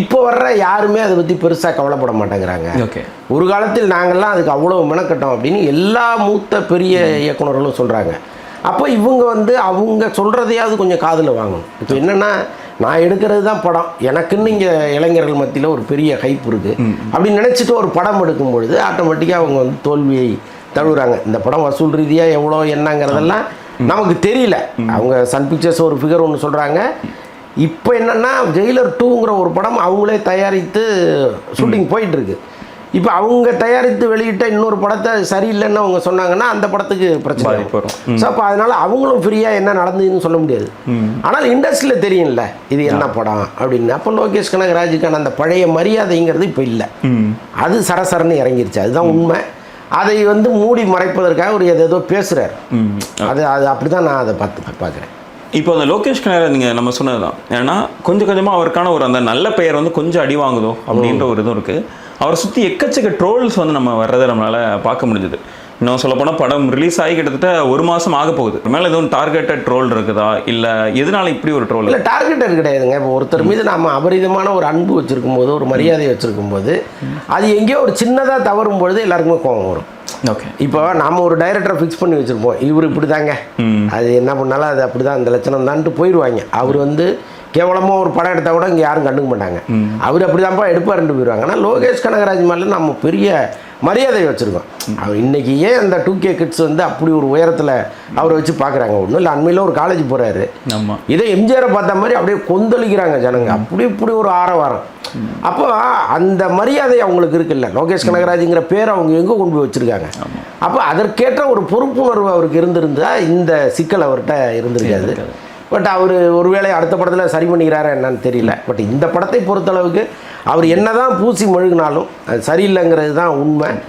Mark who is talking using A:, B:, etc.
A: இப்போ வர்ற யாருமே அதை பற்றி பெருசாக கவலைப்பட மாட்டேங்கிறாங்க.
B: ஓகே.
A: ஒரு காலத்தில் நாங்கள்லாம் அதுக்கு அவ்வளோ மெனக்கட்டோம் அப்படின்னு எல்லா மூத்த பெரிய இயக்குனர்களும் சொல்கிறாங்க அப்போ இவங்க வந்து அவங்க சொல்கிறதையாவது கொஞ்சம் காதில் வாங்கணும். இப்போ என்னென்னா நான் எடுக்கிறது தான் படம். எனக்குன்னு இங்கே இளைஞர்கள் மத்தியில் ஒரு பெரிய ஹைப் இருக்குது அப்படின்னு நினச்சிட்டு ஒரு படம் எடுக்கும் பொழுது ஆட்டோமேட்டிக்காக அவங்க வந்து தோல்வியை தழுவுறாங்க. இந்த படம் வசூல் ரீதியாக எவ்வளோ என்னங்கிறதெல்லாம் நமக்கு தெரியல. அவங்க சன் பிக்சர்ஸ் ஒரு ஃபிகர் ஒன்று சொல்கிறாங்க இப்போ என்னன்னா ஜெயிலர் டூங்கிற ஒரு படம் அவங்களே தயாரித்து ஷூட்டிங் போயிட்டு இருக்கு இப்போ அவங்க தயாரித்து வெளியிட்ட இன்னொரு படத்தை சரியில்லைன்னு அவங்க சொன்னாங்கன்னா அந்த படத்துக்கு பிரச்சனை
B: வரும்.
A: ஸோ அப்போ அதனால அவங்களும் ஃப்ரீயாக என்ன நடந்ததுன்னு சொல்ல முடியாது. ஆனால் இண்டஸ்ட்ரியில் தெரியும்ல இது என்ன படம் அப்படின்னு. அப்போ லோகேஷ் கனகராஜுக்கான அந்த பழைய மரியாதைங்கிறது இப்போ இல்லை. அது சரசரன்னு இறங்கிருச்சு. அதுதான் உண்மை. அதை வந்து மூடி மறைப்பதற்காக ஒரு ஏதேதோ பேசுகிறார் அது அது அப்படி தான் நான் அதை பார்த்து பார்க்குறேன்.
B: இப்போ அந்த லோகேஷ் கனகராஜ் நீங்கள் நம்ம சொன்னது தான் ஏன்னா கொஞ்சம் கொஞ்சமாக அவருக்கான ஒரு அந்த நல்ல பெயர் வந்து கொஞ்சம் அடி வாங்குதோ அப்படின்ற ஒரு இதுவும் இருக்குது அவரை சுற்றி எக்கச்சக்க ட்ரோல்ஸ் வந்து நம்ம வர்றதை நம்மளால் பார்க்க முடிஞ்சுது. இன்னும் சொல்லப்போனால் படம் ரிலீஸ் ஆகி கிட்டத்தட்ட ஒரு மாதம் ஆக போகுது. மேலே எதுவும் டார்கெட்டட் ட்ரோல் இருக்குதா? இல்லை எதனால இப்படி ஒரு ட்ரோல்
A: இல்லை டார்கெட்டர் கிடையாதுங்க. இப்போ ஒருத்தர் மீது நாம் அபரிதமான ஒரு அன்பு வச்சுருக்கும் போது ஒரு மரியாதை வச்சுருக்கும் போது அது எங்கேயோ ஒரு சின்னதாக தவறும் பொழுது எல்லாருக்குமே கோபம் வரும்.
B: ஓகே
A: இப்போ நாம ஒரு டைரக்டரை ஃபிக்ஸ் பண்ணி வச்சுருப்போம். இவர் இப்படி தாங்க அது என்ன பண்ணாலும் அது அப்படி தான் அந்த லட்சணம் தான்ட்டு போயிடுவாங்க. அவர் வந்து கேவலமாக ஒரு படம் எடுத்தால் கூட இங்கே யாரும் கண்டுக்க மாட்டாங்க. அவர் அப்படி தான்ப்பா எடுப்பாருன்ட்டு போயிடுவாங்க ஆனால் லோகேஷ் கனகராஜ் மேலே நம்ம பெரிய மரியாதை வச்சுருக்கோம். அவர் இன்னைக்கு ஏன் அந்த டூ கே கிட்ஸ் வந்து அப்படி ஒரு உயரத்தில் அவரை வச்சு பார்க்குறாங்க ஒன்றும் இல்லை அண்மையில் ஒரு காலேஜ் போகிறாரு இதே எம்ஜிஆரை பார்த்த மாதிரி அப்படியே கொந்தளிக்கிறாங்க ஜனங்க. அப்படி இப்படி ஒரு ஆரவாரம். அப்போ அந்த மரியாதை அவங்களுக்கு இருக்குல்ல. லோகேஷ் கனகராஜுங்கிற பேர் அவங்க எங்கே கொண்டு போய் வச்சிருக்காங்க? அப்போ அதற்கேற்ற ஒரு பொறுப்புணர்வு அவருக்கு இருந்திருந்தா இந்த சிக்கல் அவர்கிட்ட இருந்திருக்காது. பட் அவர் ஒருவேளை அடுத்த படத்தில் சரி பண்ணிக்கிறாரா என்னன்னு தெரியல. பட் இந்த படத்தை பொறுத்தளவுக்கு அவர் என்னதான் பூசி மழுகினாலும் அது சரியில்லைங்கிறது தான் உண்மை.